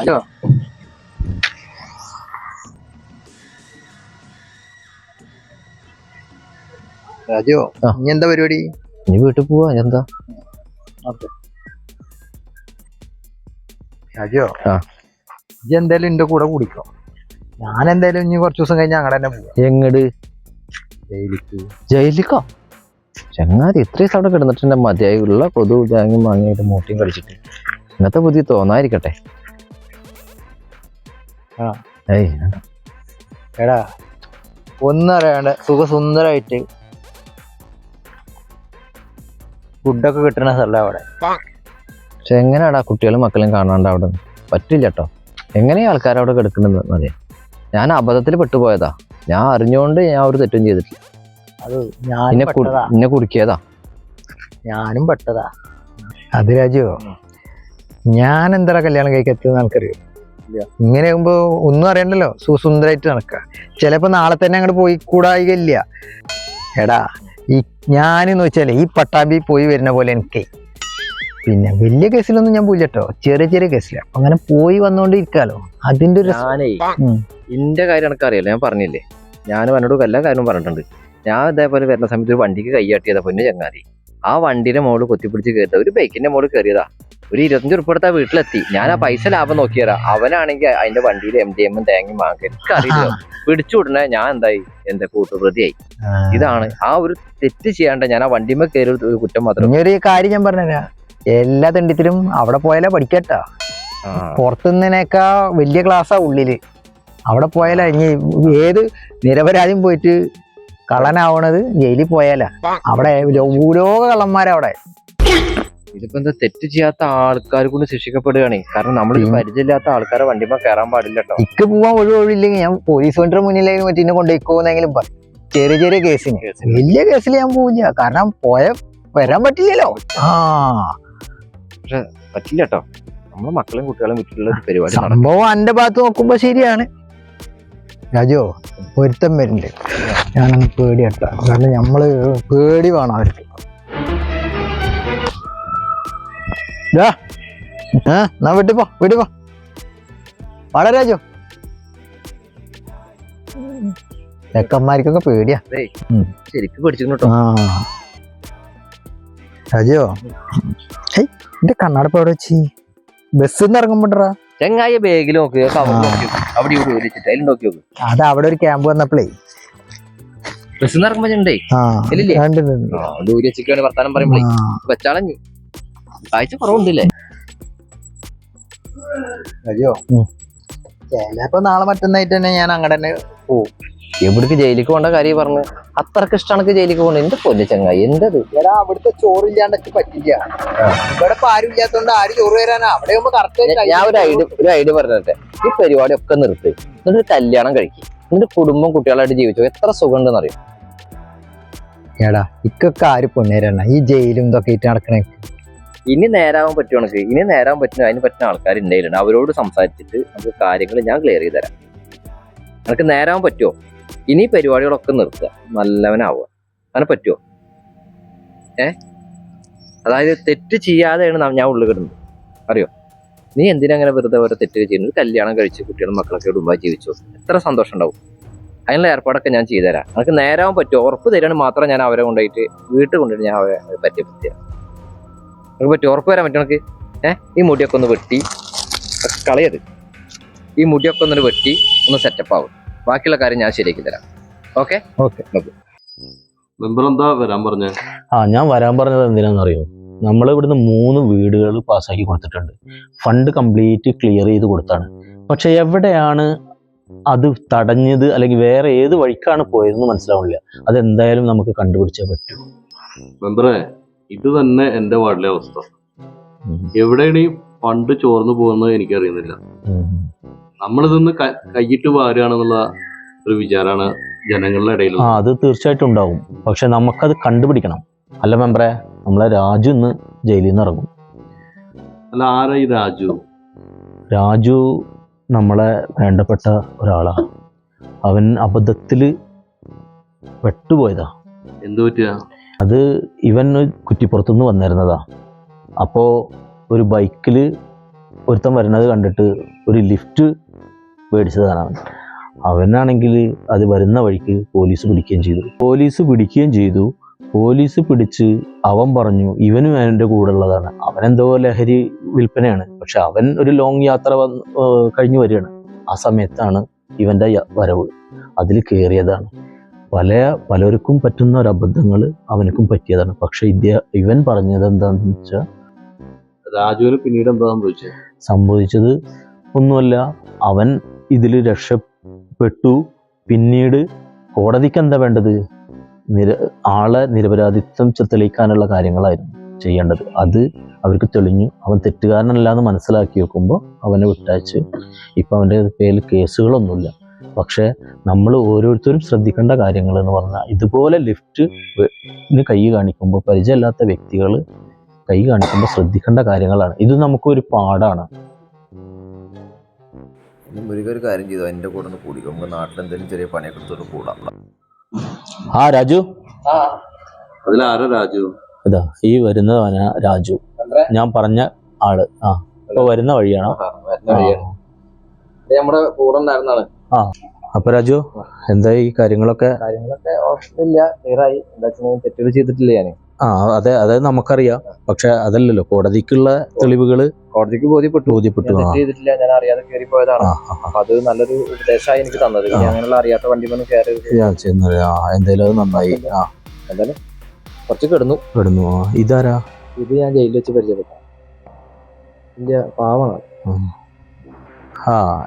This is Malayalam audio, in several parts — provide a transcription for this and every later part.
ഹലോ രാജു ആ. ഇനി എന്താ പരിപാടി? ഇനി വീട്ടിൽ പോവാ എന്താ? രാജു ആ. ഇജ്ജ് എന്തായാലും എന്റെ കൂടെ കുടിക്കോ. ഞാൻ എന്തായാലും ഇനി കുറച്ച് ദിവസം കഴിഞ്ഞ് അങ്ങടെ തന്നെ പോവാം. എങ്ങട്? ജയിലിക്ക്. ജയിലിക്കോ? ചങ്ങാതി ഇത്രയും സമയം കിടന്നിട്ട് കിടന്നിട്ടുണ്ട് മതിയായി ഉള്ള കൊതു തേങ്ങയും മാങ്ങയായിട്ട് മൂട്ടിയും കളിച്ചിട്ട് ഇന്നത്തെ ബുദ്ധി തോന്നാതിരിക്കട്ടെ. ഏയ്. എടാ ഒന്നും അറിയാണ്ട് സുഖസുന്ദരായിട്ട് ഫുഡൊക്കെ കിട്ടണ സ്ഥല അവിടെ. പക്ഷെ എങ്ങനെയാടാ കുട്ടികളും മക്കളും കാണാണ്ട് അവിടെ? പറ്റില്ല കേട്ടോ എങ്ങനെയാ ആൾക്കാർ അവിടെ കിടക്കുന്നത് അറിയാം ഞാൻ അബദ്ധത്തിൽ പെട്ടുപോയതാ. ഞാൻ അറിഞ്ഞുകൊണ്ട് ഞാൻ ഒരു തെറ്റും ചെയ്തിട്ടില്ല. അത് ഞാനും എന്നെ കു- പെട്ടതാ. എന്നെ കുടുക്കിയതാ. ഞാനും പെട്ടതാ. അത് രാജു ഞാൻ എന്താ കല്യാണം കഴിക്കാൻ എനിക്കറിയോ. ഇങ്ങനെ ആകുമ്പോ ഒന്നും അറിയണ്ടല്ലോ. സുസുന്ദരായിട്ട് നടക്കുക ചിലപ്പോ നാളെ തന്നെ അങ്ങോട്ട് പോയി കൂടായില്ല എടാ ഈ ഞാനെന്ന് വെച്ചാൽ ഈ പട്ടാമ്പി പോയി വരുന്ന പോലെ എനിക്ക്. പിന്നെ വലിയ കേസിലൊന്നും ഞാൻ പോയില്ല കേട്ടോ ചെറിയ ചെറിയ കേസിലാണ് അങ്ങനെ പോയി വന്നോണ്ടിരിക്കാലോ. അതിന്റെ ഒരു എന്റെ ഞാനേ കാര്യം എനിക്ക് അറിയില്ല ഞാൻ പറഞ്ഞില്ലേ? ഞാൻ എന്നോട് എല്ലാ കാര്യവും പറഞ്ഞിട്ടുണ്ട്. ഞാൻ ഇതേപോലെ വരുന്ന സമയത്ത് ഒരു വണ്ടിക്ക് കൈയാട്ടിയതാ പൊന്നു ചങ്ങാതി. ആ വണ്ടിയുടെ മോൾ കൊത്തിപ്പിടിച്ച് കയറിയത് ഒരു ബൈക്കിന്റെ മോൾ കയറിയതാ ഒരു ഇരുപത്തഞ്ച് ഉറുപ്പ് എടുത്താ വീട്ടിലെത്തി. ഞാൻ ആ പൈസ ലാഭം നോക്കിയതാ. അവനാണെങ്കിൽ അതിന്റെ വണ്ടിയിൽ എം ഡി എമ്മും തേങ്ങയും വാങ്ങി എനിക്കറിയില്ല. പിടിച്ചു വിടണേ ഞാൻ എന്തായി? എന്റെ കൂട്ടുപ്രതിയായി. ഇതാണ് ആ ഒരു തെറ്റ് ചെയ്യാണ്ട ഞാൻ ആ വണ്ടിമേ കയറി ഒരു കുറ്റം മാത്രം. ഒരു കാര്യം ഞാൻ പറഞ്ഞുതരാം. എല്ലാ തെണ്ടിത്തിലും അവിടെ പോയാലേ പഠിക്കട്ടാ. പുറത്തുനിന്നേക്കാ വലിയ ക്ലാസ്സാ ഉള്ളിൽ. അവിടെ പോയാലാ ഇനി ഏത് നിരപരാധിയും പോയിട്ട് കള്ളനാവണത് ജയിലിൽ പോയാലാ. അവിടെ ലോ- ഭൂലോക കള്ളന്മാരാ അവിടെ ഇതിപ്പോ എന്താ തെറ്റ് ചെയ്യാത്ത ആൾക്കാർ കൊണ്ട് ശിക്ഷിക്കപ്പെടുകയാണ്. കാരണം നമ്മൾ. പരിചയമില്ലാത്ത ആൾക്കാരെ വണ്ടിമ കയറാൻ പാടില്ല കേട്ടോ ഇക്ക് പോവാൻ ഒഴി ഒഴിയില്ലെങ്കിൽ ഞാൻ പോലീസ് വണ്ടിയുടെ മുന്നിലേക്ക് മറ്റേ കൊണ്ടുപോയിക്കോന്നെങ്കിലും ചെറിയ ചെറിയ കേസിന്. വലിയ കേസിൽ ഞാൻ പോവില്ല. കാരണം പോയ വരാൻ പറ്റില്ലല്ലോ. ആ. പക്ഷെ പറ്റില്ല കേട്ടോ നമ്മളെ മക്കളും കുട്ടികളും വിട്ടിട്ടുള്ള പരിപാടി സംഭവം എന്റെ ഭാഗത്ത് നോക്കുമ്പോ ശരിയാണ്. രാജോ പൊരുത്തം വരുന്നുണ്ട്. ഞാനങ്ങ് പേടിയട്ട. കാരണം നമ്മൾ പേടി വേണം അവർക്ക്. ഏ എന്നാ വിട്ടു പോ വിട്ടു പോ. വളരാജോ രാജു. ചെക്കന്മാർക്കൊക്കെ പേടിയാ. ശരിക്കും പേടിച്ചിട്ടോ രാജോ. ഏയ് എന്റെ കണ്ണടപ്പ് എവിടെ വെച്ച്? ബസ്സിൽ നിന്ന് ഇറങ്ങുമ്പോട്ടാ ചെങ്ങായ ബാഗിൽ നോക്കി. അവിടെ നോക്ക് അത് അവിടെ ഒരു ക്യാമ്പ് വന്നപ്പോഴേ ബസ് ഇറങ്ങുമ്പോ ഉണ്ടേ. ദൂരെ വെച്ചിട്ടാണ് വർത്താനം പറയുമ്പോഴേ വെച്ചാളഞ്ഞു കാഴ്ച കുറവുണ്ടല്ലേ? അയ്യോ. ചിലപ്പോ നാളെ മറ്റന്നായിട്ട് തന്നെ ഞാൻ അങ്ങനെ തന്നെ എവിടേക്ക് ജയിലിക്ക് പോകേണ്ട കാര്യം പറഞ്ഞു. അത്രയ്ക്ക് ഇഷ്ടമാണ് ജയിലിക്ക് പോകണ്ട എന്റെ പൊന്നു ചങ്ങ എന്തത്? എടാ അവിടുത്തെ ചോറില്ലാണ്ടൊക്കെ പറ്റില്ല. ഇവിടെ ഇപ്പൊ ആരും ഇല്ലാത്തോണ്ട് ആര് ചോറ് വരാനാ അവിടെ കറക്റ്റ് ഞാൻ- ഞാൻ ഒരു ഐഡിയ ഒരു ഐഡിയ പറഞ്ഞിട്ടെ. ഈ പരിപാടി ഒക്കെ നിർത്തി. എന്നിട്ട് കല്യാണം കഴിക്കും. എന്നിട്ട് കുടുംബം കുട്ടികളായിട്ട് ജീവിച്ചു? എത്ര സുഖം ഉണ്ടെന്ന് അറിയും എടാ ഇക്കൊക്കെ ആര് പൊന്നേരണ ഈ ജയിലും ഇതൊക്കെ ആയിട്ട് നടക്കണേ. ഇനി നേരാവാൻ പറ്റുവാണെങ്കിൽ ഇനി നേരാൻ പറ്റുന്ന അതിന് പറ്റുന്ന ആൾക്കാർ ഉണ്ടായിട്ടുണ്ട് അവരോട് സംസാരിച്ചിട്ട് നമുക്ക് കാര്യങ്ങൾ ഞാൻ ക്ലിയർ ചെയ്ത് തരാം. നിനക്ക് നേരാവാൻ പറ്റുമോ? ഇനി പരിപാടികളൊക്കെ നിർത്തുക. നല്ലവനാവുക. അങ്ങനെ പറ്റുമോ? ഏ? അതായത് തെറ്റ് ചെയ്യാതെയാണ് ഞാൻ ഉള്ളിൽ കിടന്നത്. അറിയോ? നീ എന്തിനാ അങ്ങനെ വെറുതെ ഓരോ തെറ്റുകൾ ചെയ്യുന്നത് കല്യാണം കഴിച്ച് കുട്ടികളും മക്കളൊക്കെ കുടുംബമായി ജീവിച്ചു? എത്ര സന്തോഷം ഉണ്ടാവും. അതിനുള്ള ഏർപ്പാടൊക്കെ ഞാൻ ചെയ്തുതരാം. നിനക്ക് നേരാവാൻ പറ്റുമോ? ഉറപ്പ് തരാണ് മാത്രം ഞാൻ അവരെ കൊണ്ടുപോയിട്ട് വീട്ടിൽ കൊണ്ടുപോയിട്ട് ഞാൻ അവരെ പറ്റിയ പറ്റിയ നമുക്ക് പറ്റും ഉറപ്പ് വരാൻ പറ്റും നമുക്ക് ഏഹ് ഈ മുടിയൊക്കെ ഒന്ന് വെട്ടി. കളയത് ഈ മുടിയൊക്കെ ഒന്ന് വെട്ടി ഒന്ന് സെറ്റപ്പ് ആവും. ബാക്കിയുള്ള കാര്യം ഞാൻ ശരിയാക്കി തരാം. ഓക്കെ. ഓക്കെ. മെമ്പർ എന്താ വരാൻ പറഞ്ഞ? ആ ഞാൻ വരാൻ പറഞ്ഞത് എന്തിനാണെന്നറിയോ? നമ്മൾ ഇവിടുന്ന് മൂന്ന് വീടുകൾ പാസ്സാക്കി കൊടുത്തിട്ടുണ്ട്. ഫണ്ട് കംപ്ലീറ്റ് ക്ലിയർ ചെയ്ത് കൊടുത്താണ്. പക്ഷെ എവിടെയാണ് അത് തടഞ്ഞത് അല്ലെങ്കിൽ വേറെ ഏത് വഴിക്കാണ് പോയതെന്ന് മനസ്സിലാവുന്നില്ല. അതെന്തായാലും നമുക്ക് കണ്ടുപിടിച്ചേ പറ്റൂ. മെമ്പറെ ഇത് തന്നെ എന്റെ വാർഡിലെ അവസ്ഥ. എവിടെയാണ് ഈ ഫണ്ട് ചോർന്നു പോകുന്നത് എനിക്കറിയുന്നില്ല. നമ്മളിതൊന്ന് കൈയിട്ട് വാരുകയാണെന്നുള്ള ഒരു വിചാരമാണ് ജനങ്ങളുടെ ഇടയിൽ ആ അത് തീർച്ചയായിട്ടും ഉണ്ടാവും. പക്ഷെ നമുക്കത് കണ്ടുപിടിക്കണം. അല്ല മെമ്പറെ നമ്മളെ രാജു ഇന്ന് ജയിലിൽ നിന്ന് ഇറങ്ങും. അല്ല ആരാ ഈ രാജു? രാജു നമ്മളെ വേണ്ടപ്പെട്ട ഒരാളാണ് അവൻ അബദ്ധത്തിൽ പെട്ടുപോയതാ. എന്തു പറ്റിയ? അത് ഇവൻ കുറ്റിപ്പുറത്തുനിന്ന് വന്നിരുന്നതാ. അപ്പോൾ ഒരു ബൈക്കിൽ ഒരുത്തൻ വരുന്നത് കണ്ടിട്ട് ഒരു ലിഫ്റ്റ് മേടിച്ചതാണ് അവൻ. അവനാണെങ്കിൽ അത് വരുന്ന വഴിക്ക് പോലീസ് പിടിക്കുകയും ചെയ്തു. പോലീസ് പിടിക്കുകയും ചെയ്തു. പോലീസ് പിടിച്ച് അവൻ പറഞ്ഞു ഇവനും അവന്റെ കൂടെ ഉള്ളതാണ് അവൻ എന്തോ ലഹരി വിൽപ്പനയാണ്. പക്ഷെ അവൻ ഒരു ലോങ് യാത്ര വന്ന് കഴിഞ്ഞു വരികയാണ്. ആ സമയത്താണ് ഇവന്റെ വരവ്. അതിൽ കയറിയതാണ്. പല പലർക്കും പറ്റുന്ന ഒരു അബദ്ധങ്ങൾ അവനക്കും പറ്റിയതാണ്. പക്ഷെ ഇദ്ദേഹ ഇവൻ പറഞ്ഞത് എന്താണെന്ന് വെച്ചാൽ രാജുവിന് പിന്നീട് എന്താ സംഭവിച്ചത്? സംഭവിച്ചത് ഒന്നുമല്ല അവൻ ഇതിൽ രക്ഷപ്പെട്ടു. പിന്നീട് കോടതിക്ക് എന്താ വേണ്ടത്? നിര ആളെ നിരപരാധിത്വം തെളിയിക്കാനുള്ള കാര്യങ്ങളായിരുന്നു ചെയ്യേണ്ടത്. അത് അവർക്ക് തെളിഞ്ഞു. അവൻ തെറ്റുകാരനല്ല എന്ന് മനസ്സിലാക്കി വെക്കുമ്പോൾ അവനെ വിട്ടയച്ച് ഇപ്പം അവന്റെ പേരിൽ കേസുകളൊന്നുമില്ല. പക്ഷേ നമ്മൾ ഓരോരുത്തരും ശ്രദ്ധിക്കേണ്ട കാര്യങ്ങൾ എന്ന് പറഞ്ഞാൽ ഇതുപോലെ ലിഫ്റ്റ് കൈ കാണിക്കുമ്പോൾ പരിചയമില്ലാത്ത വ്യക്തികൾ കൈ കാണിക്കുമ്പോൾ ശ്രദ്ധിക്കേണ്ട കാര്യങ്ങളാണ്. ഇത് നമുക്കൊരു പാടാണ് ഇനി മുരുക ഒരു കാര്യം ചെയ്തു. എന്റെ കൂടെ ഒന്ന് കൂടി. നമുക്ക് നാട്ടിൽ എന്തെങ്കിലും ചെറിയ പണിയൊക്കെ എടുത്തോട്ട് കൂടാം. ആ രാജു? അതിലാരാ രാജു? ഇതാ ഈ വരുന്നവനാ രാജു. ഞാൻ പറഞ്ഞ ആൾ. ആ ഇപ്പൊ വരുന്ന വഴിയാണ്. നമ്മുടെ കൂടെ ഉണ്ടായിരുന്നാണ് അപ്പൊ രാജു എന്താ ഈ കാര്യങ്ങളൊക്കെ? കാര്യങ്ങളൊക്കെ ഓപ്ഷനില്ല ക്ലിയറായി. എന്താ തെറ്റുകൾ ചെയ്തിട്ടില്ല ഞാൻ ആ അതെ അതെ നമുക്കറിയാം. പക്ഷെ അതല്ലല്ലോ കോടതിക്കുള്ള തെളിവുകൾ കോടതിക്ക് ബോധ്യപ്പെട്ടു. ബോധ്യപ്പെട്ടു ചെയ്തിട്ടില്ല ഞാൻ അറിയാതെ കയറി പോയതാണ് അത് നല്ലൊരു ഉപദേശമായി എനിക്ക് തന്നത്. അങ്ങനെയുള്ള അറിയാത്ത വണ്ടിമൊന്നും കയറി എന്തായാലും അത് നന്നായി എന്തായാലും കുറച്ച് കിടന്നു. കിടന്നു ഇതാരാ? ഇത് ഞാൻ ജയിലിൽ വെച്ച് പരിചയപ്പെട്ടു ഇന്ത്യ പാവമാണ്. ആ.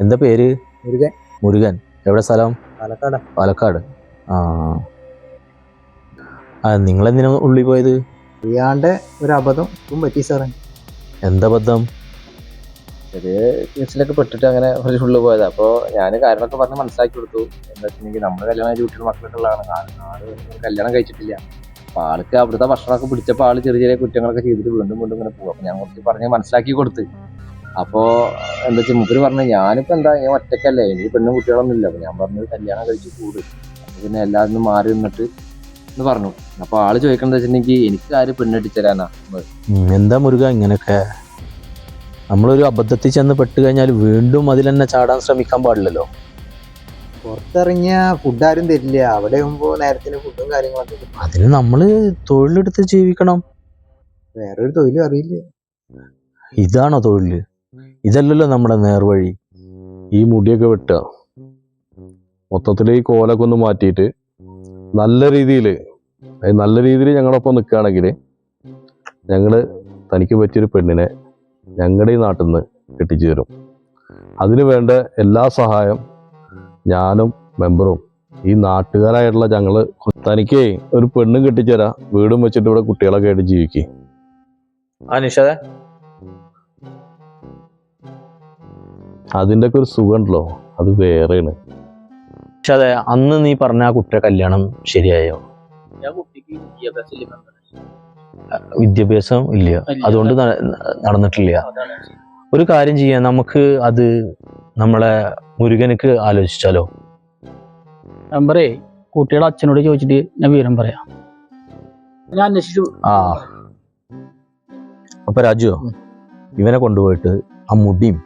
എന്താ പേര്? മുരുകൻ. മുരുകൻ. എവിടെ സ്ഥലം? പാലക്കാട്. പാലക്കാട്. ആ. ആ നിങ്ങളെന്തിനാ ഉള്ളിൽ പോയത്? അറിയാണ്ട് ഒരു അബദ്ധം. പറ്റി സാറേ. എന്താ ബദ്ധം? ചെറിയ കേസിലൊക്കെ പെട്ടിട്ട് അങ്ങനെ കുറച്ച് ഫുള്ള് പോയത്. അപ്പോൾ ഞാൻ കാര്യങ്ങളൊക്കെ പറഞ്ഞ് മനസ്സിലാക്കി കൊടുത്തു. എന്താ വെച്ചിട്ടുണ്ടെങ്കിൽ നമ്മൾ കല്യാണം വീട്ടിൽ മക്കളൊക്കെ ഉള്ളതാണ് ആൾ കല്യാണം കഴിച്ചിട്ടില്ല. അപ്പൊ ആൾക്ക് അവിടുത്തെ ഭക്ഷണമൊക്കെ പിടിച്ചപ്പോൾ ആൾ ചെറിയ ചെറിയ കുറ്റങ്ങളൊക്കെ ചെയ്തിട്ട് വീണ്ടും വീണ്ടും ഇങ്ങനെ പോകും അപ്പൊ ഞാൻ കുറച്ച് പറഞ്ഞ് മനസ്സിലാക്കി കൊടുത്ത്. അപ്പോൾ എന്താ വെച്ചാൽ മുപ്പര് പറഞ്ഞു ഞാനിപ്പോ എന്താ ഞാൻ ഒറ്റക്കല്ലേ. എനിക്ക് പെണ്ണും കുട്ടികളൊന്നും ഇല്ല. അപ്പൊ ഞാൻ പറഞ്ഞത് കല്യാണം കഴിച്ച് കൂടും. പിന്നെ എല്ലാവരും മാറി നിന്നിട്ട് എന്ന് പറഞ്ഞു. അപ്പൊ ആൾ ചോദിക്കണെന്ന് വെച്ചിട്ടുണ്ടെങ്കിൽ എനിക്ക് ആര് പെണ്ണെട്ടിച്ചരാനാ? തരാനാ എന്താ മുരുക ഇങ്ങനെയൊക്കെ? നമ്മളൊരു അബദ്ധത്തിൽ ചെന്ന് പെട്ട് കഴിഞ്ഞാൽ വീണ്ടും അതിൽ തന്നെ ചാടാൻ ശ്രമിക്കാൻ പാടില്ലല്ലോ. പുറത്തിറങ്ങിയ ഫുഡ് ആരും തരില്ല. അവിടെ ആകുമ്പോൾ നേരത്തിന് ഫുഡും കാര്യങ്ങളൊക്കെ കിട്ടും. അതിന് നമ്മൾ തൊഴിലെടുത്ത് ജീവിക്കണം. വേറൊരു തൊഴിലും അറിയില്ല. ഇതാണോ തൊഴിൽ ഇതല്ലല്ലോ നമ്മുടെ നേർവഴി. ഈ മുടിയൊക്കെ വെട്ടുക. മൊത്തത്തിൽ ഈ കോലൊക്കെ ഒന്ന് മാറ്റിയിട്ട് നല്ല രീതിയിൽ നല്ല രീതിയിൽ ഞങ്ങളൊപ്പം നിൽക്കുകയാണെങ്കിൽ ഞങ്ങൾ തനിക്ക് പറ്റിയൊരു പെണ്ണിനെ ഞങ്ങളുടെ ഈ നാട്ടിൽ നിന്ന് കെട്ടിച്ചു തരും. അതിനു വേണ്ട എല്ലാ സഹായം ഞാനും മെമ്പറും ഈ നാട്ടുകാരായിട്ടുള്ള ഞങ്ങൾ തനിക്ക് ഒരു പെണ്ണും കെട്ടിച്ചേരാ വീടും വെച്ചിട്ട് ഇവിടെ കുട്ടികളൊക്കെ ആയിട്ട് ജീവിക്കും. ആ നിഷാദ ഒക്കെ ഒരു സുഖമുണ്ടല്ലോ അത് വേറെയാണ്. നിഷാദ അന്ന് നീ പറഞ്ഞ ആ കുട്ടിയുടെ കല്യാണം ശരിയായോ? വിദ്യാഭ്യാസം ഇല്ല അതുകൊണ്ട് നടന്നിട്ടില്ല. ഒരു കാര്യം ചെയ്യാം. നമുക്ക് അത് നമ്മളെ മുരുകനക്ക് ആലോചിച്ചാലോ? നമ്പറേ കുട്ടിയുടെ അച്ഛനോട് ചോദിച്ചിട്ട് ഞാൻ വിവരം പറയാം. ഞാൻ അന്വേഷിച്ചു. ആ. അപ്പൊ രാജു ഇവനെ കൊണ്ടുപോയിട്ട് ആ മുടിയും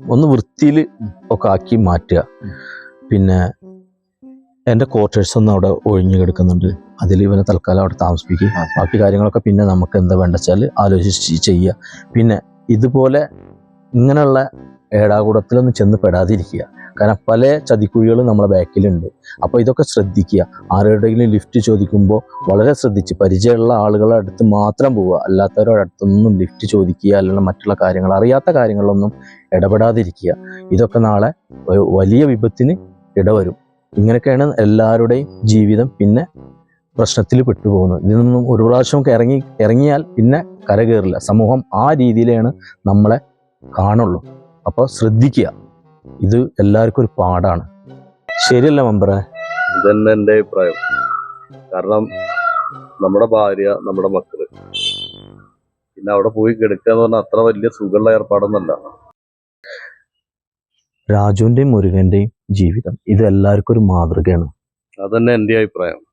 ഒന്ന് വൃത്തിയിൽ ഒക്കെ ആക്കി മാറ്റുക. പിന്നെ എന്റെ ക്വാർട്ടേഴ്സ് ഒന്ന് അവിടെ ഒഴിഞ്ഞു കിടക്കുന്നുണ്ട്. അതിൽ ഇവനെ തൽക്കാലം അവിടെ താമസിപ്പിക്കും. ബാക്കി കാര്യങ്ങളൊക്കെ പിന്നെ നമുക്ക് എന്താ വേണ്ട വെച്ചാൽ ആലോചിച്ച് ചെയ്യുക. പിന്നെ ഇതുപോലെ ഇങ്ങനെയുള്ള ഏടാകൂടത്തിലൊന്നും ചെന്ന് പെടാതിരിക്കുക. കാരണം പല ചതിക്കുഴികളും നമ്മളെ ബാക്കിലുണ്ട്. അപ്പോൾ ഇതൊക്കെ ശ്രദ്ധിക്കുക. ആരുടെയെങ്കിലും ലിഫ്റ്റ് ചോദിക്കുമ്പോൾ വളരെ ശ്രദ്ധിച്ച് പരിചയമുള്ള ആളുകളുടെ അടുത്ത് മാത്രം പോവുക. അല്ലാത്തവരുടെ അടുത്തൊന്നും ലിഫ്റ്റ് ചോദിക്കുക അല്ലെങ്കിൽ മറ്റുള്ള കാര്യങ്ങൾ അറിയാത്ത കാര്യങ്ങളൊന്നും ഇടപെടാതിരിക്കുക. ഇതൊക്കെ നാളെ വലിയ വിപത്തിന് ഇടവരും. ഇങ്ങനെയൊക്കെയാണ് എല്ലാവരുടെയും ജീവിതം പിന്നെ പ്രശ്നത്തിൽ പെട്ടുപോകുന്നത്. ഇതിൽ നിന്നും ഒരു പ്രാവശ്യം ഇറങ്ങി ഇറങ്ങിയാൽ പിന്നെ കരകയറില്ല സമൂഹം ആ രീതിയിലാണ് നമ്മളെ കാണുള്ളൂ. അപ്പോൾ ശ്രദ്ധിക്കുക. ഇത് എല്ലാവർക്കും ഒരു പാടാണ് ശരിയല്ല മെമ്പറെ? ഇതന്നെ എന്റെ അഭിപ്രായം. കാരണം നമ്മുടെ ഭാര്യ നമ്മുടെ മക്കൾ. പിന്നെ അവിടെ പോയി കിടക്കുക എന്ന് പറഞ്ഞാൽ അത്ര വലിയ സുഖമുള്ള ഏർപ്പാടൊന്നല്ല രാജുവിന്റെയും മുരുകന്റെയും ജീവിതം. ഇത് എല്ലാവർക്കും ഒരു മാതൃകയാണ്. അതന്നെ എന്റെ അഭിപ്രായം.